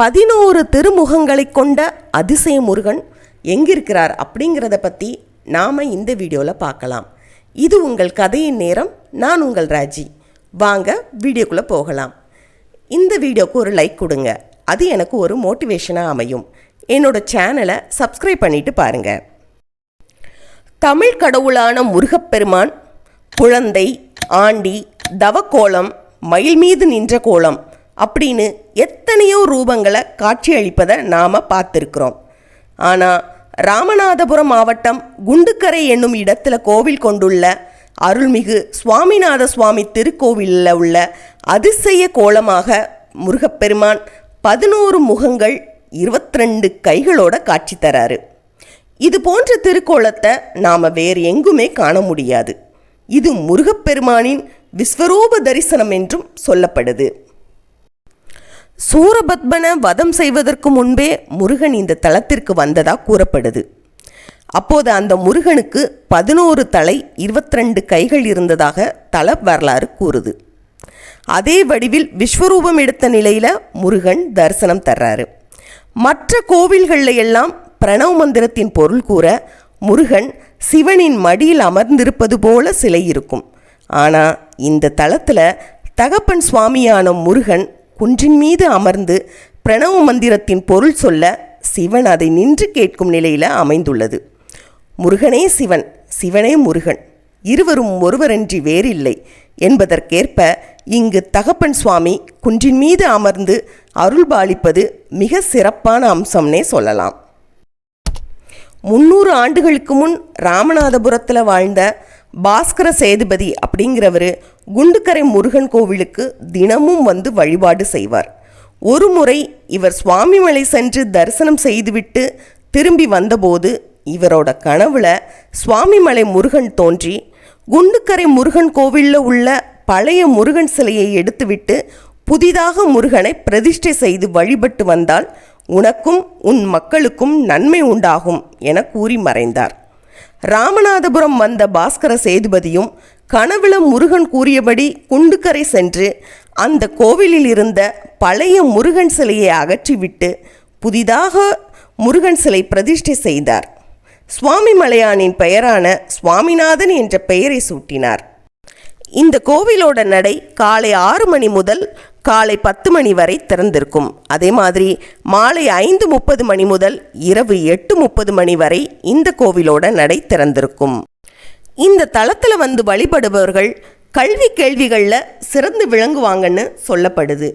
பதினோரு திருமுகங்களை கொண்ட அதிசய முருகன் எங்கிருக்கிறார் அப்படிங்கிறத பற்றி நாம் இந்த வீடியோவில் பார்க்கலாம். இது உங்கள் கதையின் நேரம் நான் உங்கள் ராஜி. வாங்க வீடியோக்குள்ளே போகலாம். இந்த வீடியோக்கு ஒரு லைக் கொடுங்க. அது எனக்கு ஒரு மோட்டிவேஷனாக அமையும். என்னோட சேனலை சப்ஸ்கிரைப் பண்ணிட்டு பாருங்கள் தமிழ் கடவுளான முருகப்பெருமான் குழந்தை ஆண்டி தவக்கோலம் மயில் மீது நின்ற கோலம் அப்படின்னு எத்தனையோ ரூபங்களை காட்சியளிப்பதை நாம் பார்த்துருக்குறோம். ஆனால் ராமநாதபுரம் மாவட்டம் குண்டுக்கரை என்னும் இடத்துல கோவில் கொண்டுள்ள அருள்மிகு சுவாமிநாத சுவாமி திருக்கோவிலில் உள்ள அதிசய கோலமாக முருகப்பெருமான் பதினோரு முகங்கள் இருபத்திரெண்டு கைகளோட காட்சி தராரு. இது போன்ற திருக்கோலத்தை நாம் வேறு எங்குமே காண முடியாது. இது முருகப்பெருமானின் விஸ்வரூப தரிசனம் என்றும் சொல்லப்படுது. சூரபத்மனை வதம் செய்வதற்கு முன்பே முருகன் இந்த தலத்திற்கு வந்ததாக கூறப்படுது. அப்போது அந்த முருகனுக்கு பதினோரு தலை இருபத்திரெண்டு கைகள் இருந்ததாக தல வரலாறு கூறுது. அதே வடிவில் விஸ்வரூபம் எடுத்த நிலையில் முருகன் தரிசனம் தர்றாரு. மற்ற கோவில்களில் எல்லாம் பிரணவ மந்திரத்தின் பொருள் கூற முருகன் சிவனின் மடியில் அமர்ந்திருப்பது போல சிலை இருக்கும். ஆனால் இந்த தளத்தில் தகப்பன் சுவாமியான முருகன் குன்றின் மீது அமர்ந்து பிரணவ மந்திரத்தின் பொருள் சொல்ல சிவன் அதை நின்று கேட்கும் நிலையில் அமைந்துள்ளது. முருகனே சிவன் சிவனே முருகன் இருவரும் ஒருவரன்றி வேறில்லை என்பதற்கேற்ப இங்கு தகப்பன் சுவாமி குன்றின் மீது அமர்ந்து அருள்பாலிப்பது மிக சிறப்பான அம்சம்னே சொல்லலாம். முன்னூறு ஆண்டுகளுக்கு முன் ராமநாதபுரத்தில் வாழ்ந்த பாஸ்கர சேதுபதி அப்படிங்கிறவர் குண்டுக்கரை முருகன் கோவிலுக்கு தினமும் வந்து வழிபாடு செய்வார். ஒரு முறை இவர் சுவாமிமலை சென்று தரிசனம் செய்துவிட்டு திரும்பி வந்தபோது இவரோட கனவுல சுவாமிமலை முருகன் தோன்றி குண்டுக்கரை முருகன் கோவிலில் உள்ள பழைய முருகன் சிலையை எடுத்துவிட்டு புதிதாக முருகனை பிரதிஷ்டை செய்து வழிபட்டு வந்தால் உனக்கும் உன் மக்களுக்கும் நன்மை உண்டாகும் என கூறி மறைந்தார். ராமநாதபுரம் வந்த பாஸ்கர சேதுபதியும் கனவுல முருகன் கூறியபடி குண்டுக்கரை சென்று அந்த கோவிலில் இருந்த பழைய முருகன் சிலையை அகற்றிவிட்டு புதிதாக முருகன் சிலை பிரதிஷ்டை செய்தார். சுவாமி மலையானின் பெயரான சுவாமிநாதன் என்ற பெயரை சூட்டினார். இந்த கோவிலோட நடை காலை ஆறு மணி முதல் காலை பத்து மணி வரை திறந்திருக்கும். அதே மாதிரி மாலை ஐந்து முப்பது மணி முதல் இரவு எட்டு முப்பது மணி வரை இந்த கோவிலோட நடை திறந்திருக்கும். இந்த தளத்தில் வந்து வழிபடுபவர்கள் கல்வி கேள்விகளில் சிறந்து விளங்குவாங்கன்னு சொல்லப்படுது.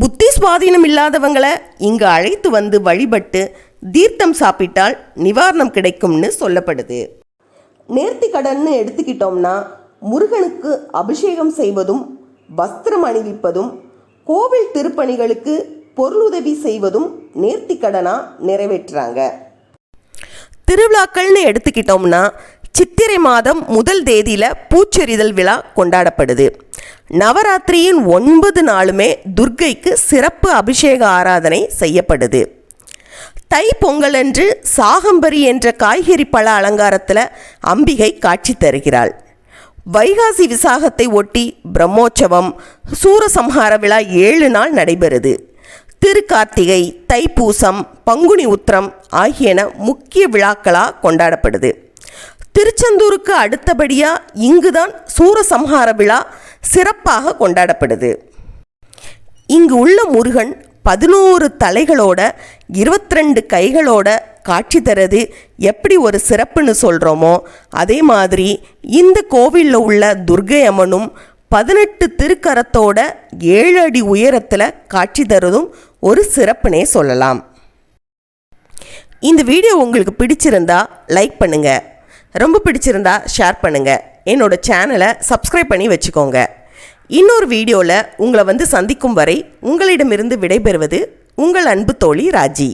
புத்தி சுவாதீனம் இல்லாதவங்களை இங்கு அழைத்து வந்து வழிபட்டு தீர்த்தம் சாப்பிட்டால் நிவாரணம் கிடைக்கும்னு சொல்லப்படுது. நேர்த்தி கடன்னு எடுத்துக்கிட்டோம்னா முருகனுக்கு அபிஷேகம் செய்வதும் வஸ்திரம் அணிவிப்பதும் கோவில் திருப்பணிகளுக்கு பொருளுதவி செய்வதும் நேர்த்தி கடனா நிறைவேற்றுறாங்க திருவிழாக்கள்னு எடுத்துக்கிட்டோம்னா சித்திரை மாதம் முதல் தேதியில் பூச்செறிதல் விழா கொண்டாடப்படுது. நவராத்திரியின் ஒன்பது நாளுமே துர்க்கைக்கு சிறப்பு அபிஷேக ஆராதனை செய்யப்படுது. தை பொங்கலன்று சாகம்பரி என்ற காய்கறி பழ அலங்காரத்தில் அம்பிகை காட்சி தருகிறாள். வைகாசி விசாகத்தை ஒட்டி பிரம்மோற்சவம் சூரசம்ஹார விழா ஏழு நாள் நடைபெறுது. திருக்கார்த்திகை தைப்பூசம் பங்குனி உத்திரம் ஆகியன முக்கிய விழாக்களாக கொண்டாடப்படுது. திருச்செந்தூருக்கு அடுத்தபடியாக இங்குதான் சூரசம்ஹார விழா சிறப்பாக கொண்டாடப்படுது. இங்கு உள்ள முருகன் பதினோரு தலைகளோட இருபத்திரெண்டு கைகளோட காட்சி தரது. எப்படி ஒரு சிறப்புன்னு சொல்கிறோமோ அதே மாதிரி இந்த கோவிலில் உள்ள துர்கை அம்மனும் பதினெட்டு திருக்கரத்தோட ஏழு அடி உயரத்தில் காட்சி தருவதும் ஒரு சிறப்புனே சொல்லலாம். இந்த வீடியோ உங்களுக்கு பிடிச்சிருந்தா லைக் பண்ணுங்க. ரொம்ப பிடிச்சிருந்தா ஷேர் பண்ணுங்க. என்னோட சேனலை சப்ஸ்கிரைப் பண்ணி வச்சுக்கோங்க. இன்னொரு வீடியோவில் உங்களை வந்து சந்திக்கும் வரை உங்களிடமிருந்து விடைபெறுவது உங்கள் அன்பு தோழி ராஜி.